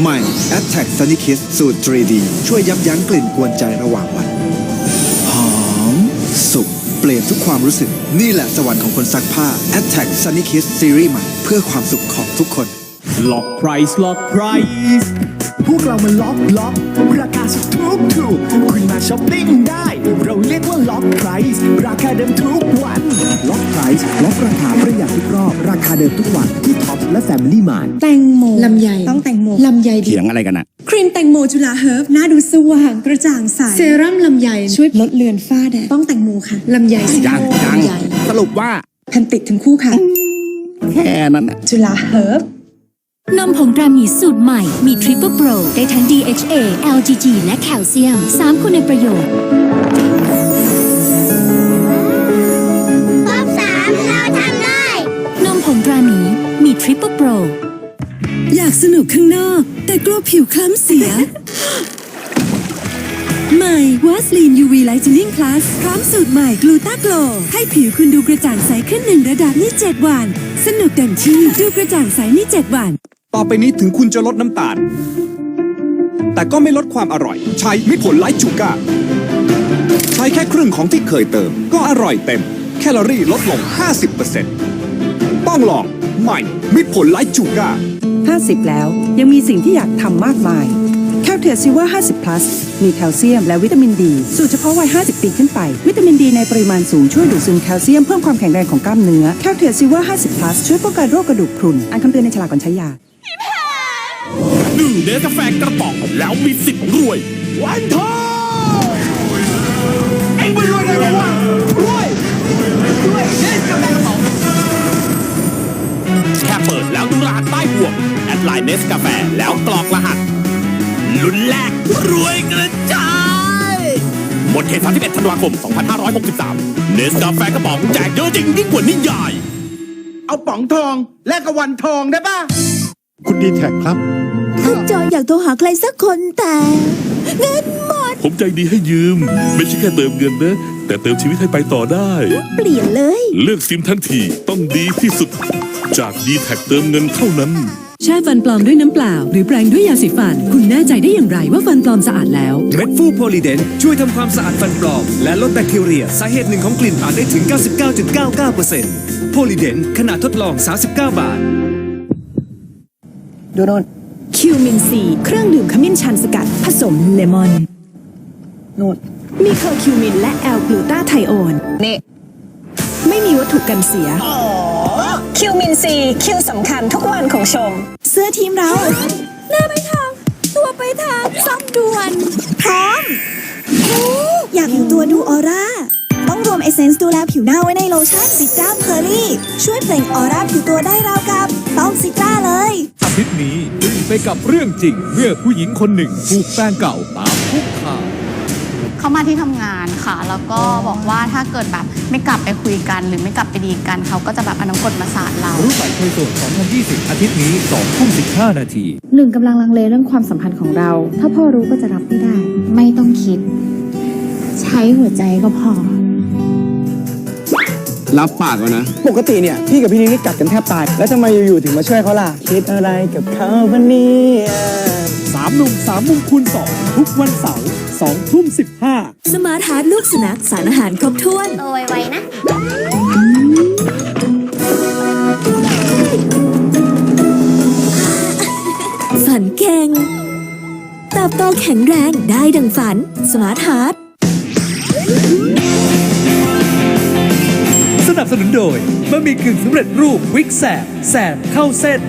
ใหม่ Attack Sunny Kiss สูตร 3D ช่วยยับยั้งกลิ่นกวนใจระหว่างวัน หอม สุกเปลี่ยนทุกความรู้สึก นี่แหละสวรรค์ของคนซักผ้า Attack Sunny Kiss ซีรีส์ใหม่ เพื่อความสุขของทุกคน ล็อกไพรส์ล็อกไพรส์ วกเรามาล็อกล็อกราคาสุดถูกถูกคุณมาช้อปปิ้งได้ เราเรียกว่าล็อกไพรส์ราคาเดิมทุกวันล็อกไพรส์ล็อกราคาประหยัดทุกรอบ ราคาเดิมทุกวันที่ท็อปและแฟมิลี่มารแตงโมลำไยต้องแตงโมลำไยดีเถียงอะไรกันอะครีมแตงโมจุฬาเฮิร์บหน้าดูสว่างกระจ่างใสเซรั่มลำไยช่วยลดเลือนฝ้าแดดต้องแตงโมค่ะลำไยสียังม่วยังลำไยสรุปว่าแพนติกทั้งคู่ค่ะ แค่นั้นน่ะจุฬาเฮิร์บ นมผงตราหมีสูตรใหม่ มีทริปเปอร์โปรได้ทั้ง DHA LGG และแคลเซียม 3 คุณในประโยชน์รอบสามเราทำได้ นมผงตราหมีมีทริปเปอร์โปร อยากสนุกข้างนอก แต่กลัวผิวคล้ำเสีย ใหม่วาสลีน UV Lightening Plus พร้อมสูตรใหม่กลูตาโกลให้ผิวคุณดูกระจ่างใสขึ้นหนึ่งระดับนี่7วัน สนุกเต็มที่ดูกระจ่างใสนี่7วัน ต่อไปนี้ถึงคุณจะลดน้ำตาล แต่ก็ไม่ลดความอร่อย ใช้มิตรผลไลท์ชูการ์ใช้แค่ครึ่งของที่เคยเติม ก็อร่อยเต็ม แคลอรี่ลดลง 50%ต้องลองใหม่มิตรผลไลท์ชูการ์50 แล้วยังมีสิ่งที่อยากทำมากมายแคลเทียซิว่า50 plus มีแคลเซียมและวิตามินดี สูตรเฉพาะวัย 50 ปีขึ้นไป วิตามินดีในปริมาณสูงช่วยดูดซึมแคลเซียมเพิ่มความแข็งแรงของกล้ามเนื้อแคลเทียซิว่า50 plus ช่วยป้องกันโรคกระดูกพรุนอ่านคำเตือนในฉลากก่อนใช้ยา ดื่มเนสกาแฟกระป๋อง แล้วมีสิทธิ์รวย วันทองเอ็งไม่รวยได้ไงวะรวยรวยเนสกาแฟกระป๋องแค่เปิดแล้วดูรหัสใต้ห่วงแอดไลน์เนสกาแฟแล้วกรอกรหัส ลุ้นแรกรวยกระจายหมดเขต31ธันวาคม 2563 เนสกาแฟกระป๋องแจกเยอะจริงยิ่งกว่านิยาย เอาป๋องทองแลกกับวันทองได้ป่ะคุณดีแท็กครับ ถ้าจอยอยากโทรหาใครสักคนแต่ เงินหมด ผมใจดีให้ยืม ไม่ใช่แค่เติมเงินนะ แต่เติมชีวิตให้ไปต่อได้ เปลี่ยนเลย เลือกซิมทันทีต้องดีที่สุด จากดีแท็เติมเงินเท่านั้น แช่ฟันปลอมด้วยน้ำเปล่า หรือแปรงด้วยยาสีฟัน คุณแน่ใจได้อย่างไรว่าฟันปลอมสะอาดแล้ว เม็ดฟูโพลีเดนช่วยทำความสะอาดฟันปลอม และลดแบคทีเรีย สาเหตุหนึ่งของกลิ่นอาจได้ถึง 99.99%โพลีเดนขนาดทดลอง 39 บาท ดูโนน คิวมินซีเครื่องดื่มขมิ้นชันสกัด ผสมเลมอนนู่นมีเคอร์คิวมินและแอลกลูตาไทโอนนี่ไม่มีวัตถุกันเสียคิวมินซีคิวสำคัญทุกวันของชม เสื้อทีมเรา หน้าไปทาง ตัวไปทางซ่อมด่วนพร้อมโอ้อยากผิวตัวดูออร่าต้องรวมเอเซนส์ดูแลผิวหน้าไว้ในโลชั่นซิตราเพอร์ลี่ ช่วยเปล่งออร่าผิวตัวได้ราวกับต้องซิตราเลยอา ทิตย์นี้อึ้งไปกับเรื่องจริง เมื่อผู้หญิงคนหนึ่งถูกแฟนเก่าตามคุกคามเขามาที่ทำงานค่ะ แล้วก็บอกว่าถ้าเกิดแบบไม่กลับไปคุยกัน หรือไม่กลับไปดีกันเขาก็จะแบบเอาน้ำกรดมาสาดเรา รู้ใส่เคยโสด2020 อาทิตย์นี้2ทุ่ม15 นาทีหนึ่งกำลังลังเลเรื่องความสัมพันธ์ของเรา ถ้าพ่อรู้ก็จะรับไม่ได้ ไม่ต้องคิด ใช้หัวใจก็พอ รับปากแล้วนะ ปกติเนี่ยพี่กับพี่นิ้งนี่กัดกันแทบตาย แล้วทำไมอยู่ๆถึงมาช่วยเขาล่ะ คิดอะไรกับเขาวันนี้สามหนุ่มสามมุมคูณสองทุกวันเสาร์สองทุ่มสิบห้าสมาร์ทฮาร์ดลูกสุนัขสารอาหารครบถ้วน โตไวๆนะ ฝันเก่งเติบโตแข็งแรงได้ดังฝัน สมาร์ทฮาร์ด สนุนโดยบะหมี่กึ่งสำเร็จรูปวิกแสบแสบเข้าเส้น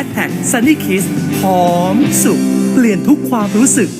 a t t a c k Sunny Kiss หอมสุกเปลี่ยนทุกความรู้สึก